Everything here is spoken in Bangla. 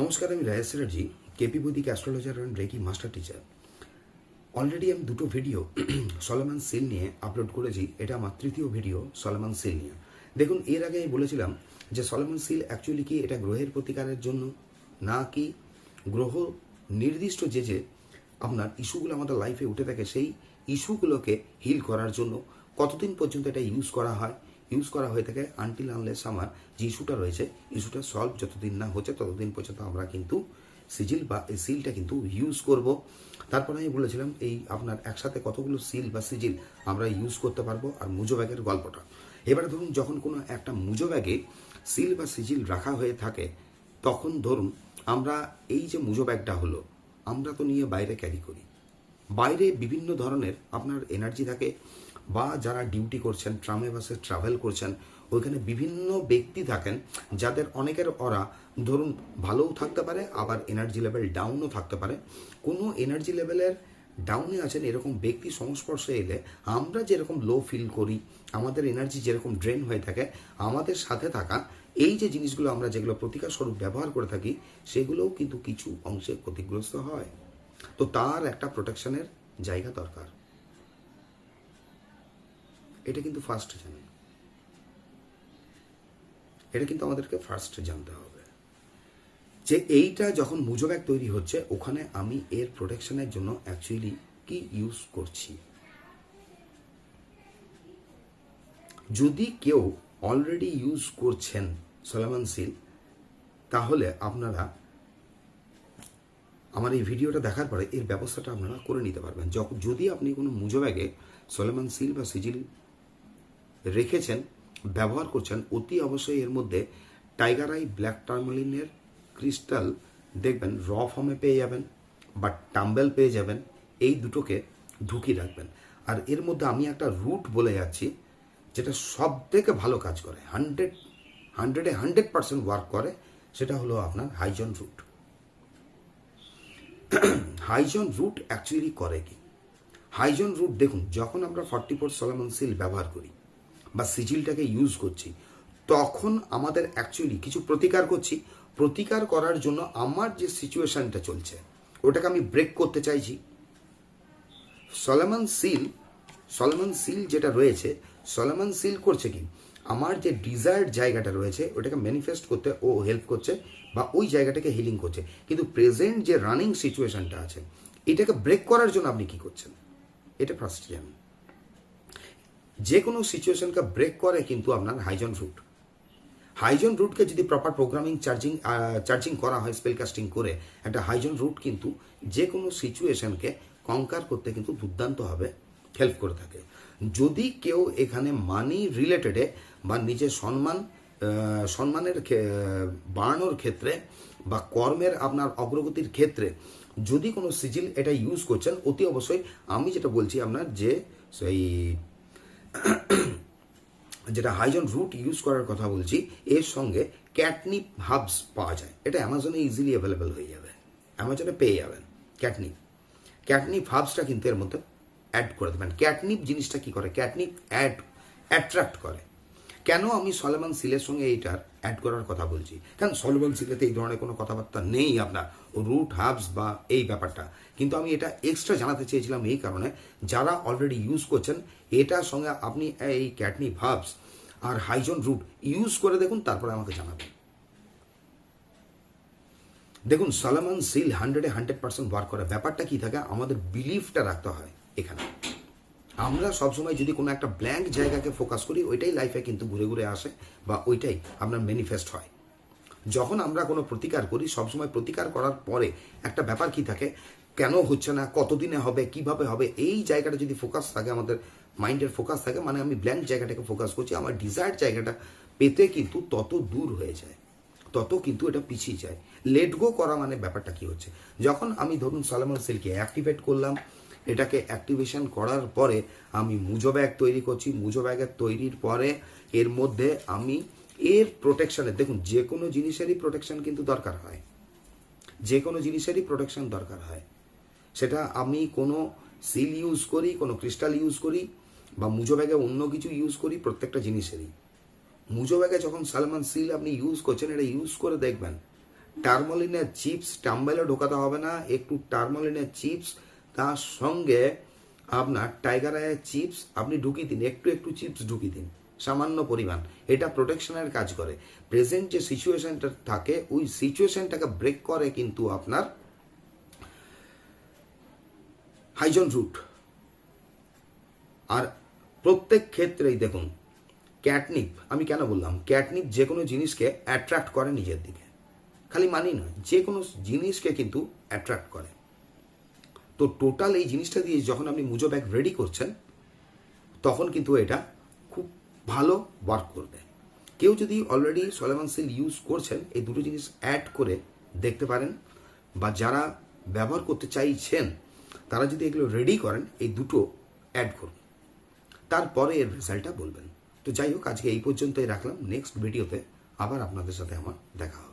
নমস্কার, আমি Rayesh Chatterjee, KP Vedic astrologer and reiki master teacher already আমি দুটো ভিডিও সলমান সিল নিয়ে আপলোড করেছি। এটা আমার তৃতীয় ভিডিও সলমান সিল নিয়ে। দেখুন, এর আগে আমি বলেছিলাম যে সলমান সিল অ্যাকচুয়ালি কি এটা গ্রহের প্রতিকারের জন্য? না কি? গ্রহ নির্দিষ্ট যে যে আপনার ইস্যুগুলো আমাদের লাইফে উঠে থাকে, সেই ইস্যুগুলোকে হিল করার জন্য কতদিন পর্যন্ত এটা ইউজ করা হয়? ইউজ করা হয়ে থাকে আনটিল আনলেস আমার যে ইস্যুটা রয়েছে ইস্যুটা সলভ যতদিন না হচ্ছে, ততদিন পর্যন্ত আমরা কিন্তু সিজিল বা এই সিলটা কিন্তু ইউজ করব। তারপরে আমি বলেছিলাম, এই আপনার একসাথে কতগুলো সিল বা সিজিল আমরা ইউজ করতে পারব আর মুজো ব্যাগের গল্পটা। এবারে ধরুন, যখন কোনো একটা মুজো ব্যাগে সিল বা সিজিল রাখা হয়ে থাকে, তখন ধরুন, আমরা এই যে মুজো ব্যাগটা হলো, আমরা তো নিয়ে বাইরে ক্যারি করি। বাইরে বিভিন্ন ধরনের আপনার এনার্জি থাকে। বা যারা ডিউটি করছেন ট্রামে বাসে ট্রাভেল করছেন, ওইখানে বিভিন্ন ব্যক্তি থাকেন যাদের অনেকের ওরা ধরুন ভালোও থাকতে পারে, আবার এনার্জি লেভেল ডাউনও থাকতে পারে। কোনো এনার্জি লেভেলের ডাউনে আছেন এরকম ব্যক্তি সংস্পর্শে এলে আমরা যেরকম লো ফিল করি, আমাদের এনার্জি যেরকম ড্রেন হয়ে থাকে, আমাদের সাথে থাকা, এই যে জিনিসগুলো আমরা যেগুলো প্রতিকার স্বরূপ ব্যবহার করে থাকি, সেগুলোও কিন্তু কিছু অংশে ক্ষতিগ্রস্ত হয়। তো তার একটা প্রোটেকশনের জায়গা দরকার। এটা কিন্তু ফার্স্ট জানেন। এটা কিন্তু আমাদেরকে ফার্স্ট জানতে হবে। যে এইটা যখন মুজো ব্যাগ তৈরি হচ্ছে, ওখানে আমি এর প্রোটেকশনের জন্য অ্যাকচুয়ালি কি ইউজ করছি? যদি কেউ অলরেডি ইউজ করছেন সলেমান সিল তাহলে আপনারা আমার এই ভিডিওটা দেখার পরে এর ব্যবস্থাটা আপনারা করে নিতে পারবেন। যদি আপনি কোনো মুজো ব্যাগে সলেমান সিল বা সিজিল রেখেছেন, ব্যবহার করছেন, অতি অবশ্যই এর মধ্যে টাইগার আই ব্ল্যাক টার্মালিনের ক্রিস্টাল দেখবেন র ফর্মে পেয়ে যাবেন বা টাম্বেল পেয়ে যাবেন, এই দুটোকে ঢুকিয়ে রাখবেন। আর এর মধ্যে আমি একটা রুট বলে যাচ্ছি, যেটা সব থেকে ভালো কাজ করে হান্ড্রেড হান্ড্রেডে হান্ড্রেড পার্সেন্ট ওয়ার্ক করে, সেটা হলো আপনার high John root high John root actually করে কি? হাইজন রুট দেখুন, যখন আমরা ফর্টি ফোর সলেমন সিল ব্যবহার করি বা সিজিলটাকে ইউজ করছি, তখন আমাদের অ্যাকচুয়ালি কিছু প্রতিকার করছি। প্রতিকার করার জন্য আমার যে সিচুয়েশনটা চলছে, ওটাকে আমি ব্রেক করতে চাইছি। সলেমন সিল সলেমন সিল যেটা রয়েছে সলেমন সিল করছে কি? আমার যে ডিজায়ার্ড জায়গাটা রয়েছে, ওটাকে ম্যানিফেস্ট করতে ও হেল্প করছে বা ওই জায়গাটাকে হিলিং করছে। কিন্তু প্রেজেন্ট যে রানিং সিচুয়েশনটা আছে, এটাকে ব্রেক করার জন্য আপনি কি করছেন? এটা ফার্স্ট জানেন যে কোনো সিচুয়েশনকে ব্রেক করে কিন্তু আপনার হাইজন রুট হাইজন রুটকে যদি প্রপার প্রোগ্রামিং চার্জিং চার্জিং করা হয় স্পেল কাস্টিং করে, একটা হাইজন রুট কিন্তু যে কোনো সিচুয়েশনকে কঙ্কার করতে কিন্তু দুর্দান্তভাবে হেল্প করে থাকে। যদি কেউ এখানে মানি রিলেটেডে বা নিজের সম্মান সম্মানের বাড়ানোর ক্ষেত্রে বা কর্মের আপনার অগ্রগতির ক্ষেত্রে যদি কোনো সিজিল এটা ইউজ করছেন, অতি অবশ্যই আমি যেটা বলছি আপনার যে, সেই যেটা হাইজন রুট ইউজ করার কথা বলছি, এর সঙ্গে ক্যাটনিপ হাবস পাওয়া যায়। এটা অ্যামাজনে ইজিলি অ্যাভেলেবেল হয়ে যাবে। অ্যামাজনে পেয়ে যাবেন ক্যাটনিপ। ক্যাটনিপ হাবসটা কিন্তু এর মধ্যে অ্যাড করে দেবেন। ক্যাটনিপ জিনিসটা কি করে? ক্যাটনিপ অ্যাড অ্যাট্রাক্ট করে। কেন আমি সলেমান সিলের সঙ্গে এইটার অ্যাড করার কথা বলছি? কারণ সলেমান সিলেতে এই ধরনের কোনো কথাবার্তা নেই আপনার রুট হাবস বা এই ব্যাপারটা। কিন্তু আমি এটা এক্সট্রা জানাতে চেয়েছিলাম এই কারণে, যারা অলরেডি ইউজ করছেন, এটার সঙ্গে আপনি এই ক্যাটনি হাবস আর হাইজন রুট ইউজ করে দেখুন, তারপরে আমাকে জানাবেন। দেখুন, সলেমান সিল হান্ড্রেডে হান্ড্রেড পার্সেন্ট ওয়ার্ক করে ব্যাপারটা কি থাকে? আমাদের বিলিফটা রাখতে হয় এখানে। আমরা সবসময় যদি কোনো একটা ব্ল্যাঙ্ক জায়গাকে ফোকাস করি, ওইটাই লাইফে কিন্তু ঘুরে ঘুরে আসে বা ওইটাই আপনার ম্যানিফেস্ট হয়। যখন আমরা কোনো প্রতিকার করি, সবসময় প্রতিকার করার পরে একটা ব্যাপার কি থাকে, কেন হচ্ছে না, কতদিনে হবে, কীভাবে হবে, এই জায়গাটা যদি ফোকাস থাকে, আমাদের মাইন্ডের ফোকাস থাকে মানে আমি ব্ল্যাঙ্ক জায়গাটাকে ফোকাস করছি, আমার ডিজায়ার জায়গাটা পেতে কিন্তু তত দূর হয়ে যায়, তত কিন্তু এটা পিছিয়ে যায়। লেট গো করা মানে ব্যাপারটা কি হচ্ছে? যখন আমি ধরুন সালামন সেলকে অ্যাক্টিভেট করলাম এটাকে অ্যাক্টিভেশন করার পরে আমি মুজো ব্যাগ তৈরি করছি। মুজো ব্যাগের তৈরির পরে এর মধ্যে আমি এর প্রোটেকশনের দেখুন যে কোনো জিনিসেরই প্রোটেকশন কিন্তু দরকার হয়। যে কোনো জিনিসেরই প্রোটেকশন দরকার হয়। সেটা আমি কোনো সিল ইউজ করি, কোনো ক্রিস্টাল ইউজ করি, বা মুজো ব্যাগে অন্য কিছু ইউজ করি প্রত্যেকটা জিনিসেরই। মুজো ব্যাগে যখন সালমান সিল আপনি ইউজ করছেন, এটা ইউজ করে দেখবেন। টার্মলিনের চিপস টাম্বেলে ঢোকাতে হবে না। একটু টার্মলিনের চিপস তার সঙ্গে আপনার টাইগার আয়ের চিপস আপনি ঢুকিয়ে দিন, একটু একটু চিপস ঢুকিয়ে দিন, সামান্য পরিমাণ। এটা প্রোটেকশনের কাজ করে। প্রেজেন্ট যে সিচুয়েশনটা থাকে, ওই সিচুয়েশনটাকে ব্রেক করে কিন্তু আপনার হাইজন রুট আর প্রত্যেক ক্ষেত্রেই দেখুন ক্যাটনিপ আমি কেন বললাম? ক্যাটনিপ যে কোনো জিনিসকে অ্যাট্রাক্ট করে নিজের দিকে। খালি মানি নয় যে কোনো জিনিসকে কিন্তু অ্যাট্রাক্ট করে। তো টোটাল এই জিনিসটা দিয়ে যখন আপনি মুজো ব্যাগ রেডি করছেন, তখন কিন্তু এটা খুব ভালো ওয়ার্ক করবে। কেউ যদি অলরেডি সলেমান সিল ইউজ করছেন, এই দুটো জিনিস অ্যাড করে দেখতে পারেন বা যারা ব্যবহার করতে চাইছেন, তারা যদি এগুলো রেডি করেন, এই দুটো অ্যাড করুন। তারপরে এর রেজাল্টটা বলবেন। তো যাই হোক, আজকে এই পর্যন্তই রাখলাম। নেক্সট ভিডিওতে আবার আপনাদের সাথে আমার দেখা হবে।